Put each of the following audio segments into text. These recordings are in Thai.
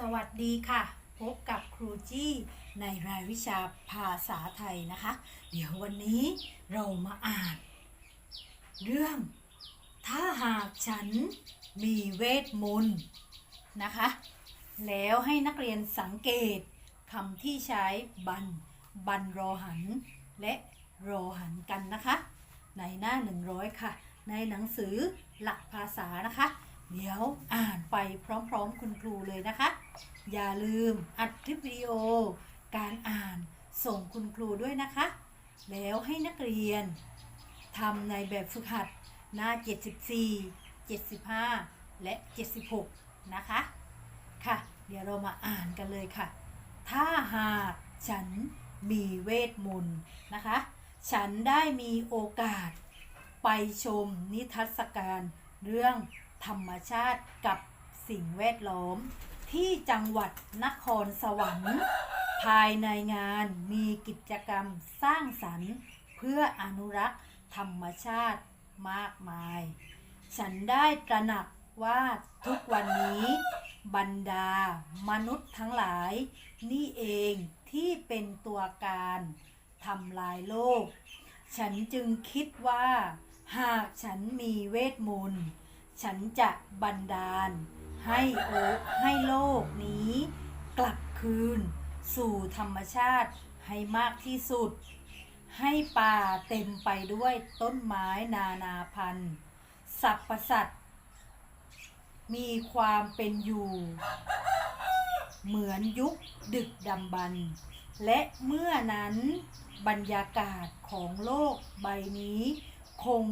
สวัสดีค่ะ พบกับครูจี้ในรายวิชาภาษาไทยนะคะ เดี๋ยววันนี้เรามาอ่าน เรื่อง ถ้าหากฉันมีเวทมนต์นะคะ แล้วให้นักเรียนสังเกตคำที่ใช้บัน บันรอหัน และรอหันกันนะคะ ในหน้า 100 ค่ะ ในหนังสือหลักภาษานะคะเดี๋ยวอ่านไปพร้อมๆ คุณครูเลยนะคะ อย่าลืมอัดคลิปวิดีโอ การอ่านส่งคุณครูด้วยนะคะ แล้วให้นักเรียนทำในแบบฝึกหัดหน้า 74 75 และ 76 นะคะ ค่ะ เดี๋ยวเรามาอ่านกันเลยค่ะ ถ้าหากฉันมีเวทมนต์นะคะ ฉันได้มีโอกาสไปชมนิทรรศการเรื่องธรรมชาติกับสิ่งแวดล้อม ที่จังหวัดนครสวรรค์ ภายในงานมีกิจกรรมสร้างสรรค์ เพื่ออนุรักษ์ธรรมชาติมากมาย ฉันได้ตระหนักว่าทุกวันนี้ บรรดามนุษย์ทั้งหลาย นี่เองที่เป็นตัวการทำลายโลก ฉันจึงคิดว่า หากฉันมีเวทมนต์ ฉันจะบันดาล ให้โอให้โลกนี้ กลับคืน สู่ธรรมชาติให้มากที่สุด ให้ป่าเต็มไปด้วยต้นไม้นานาพันธุ์สรรพสัตว์มีความเป็นอยู่ เหมือนยุคดึกดำบรรพ์และเมื่อนั้นบรรยากาศของโลกใบนี้ คง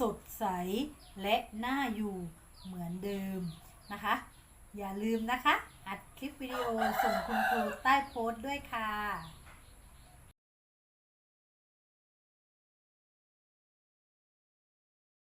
สดใสและน่าอยู่เหมือนเดิม นะคะ อย่าลืมนะคะ อัดคลิปวิดีโอส่งคุณครูใต้โพสต์ด้วยค่ะ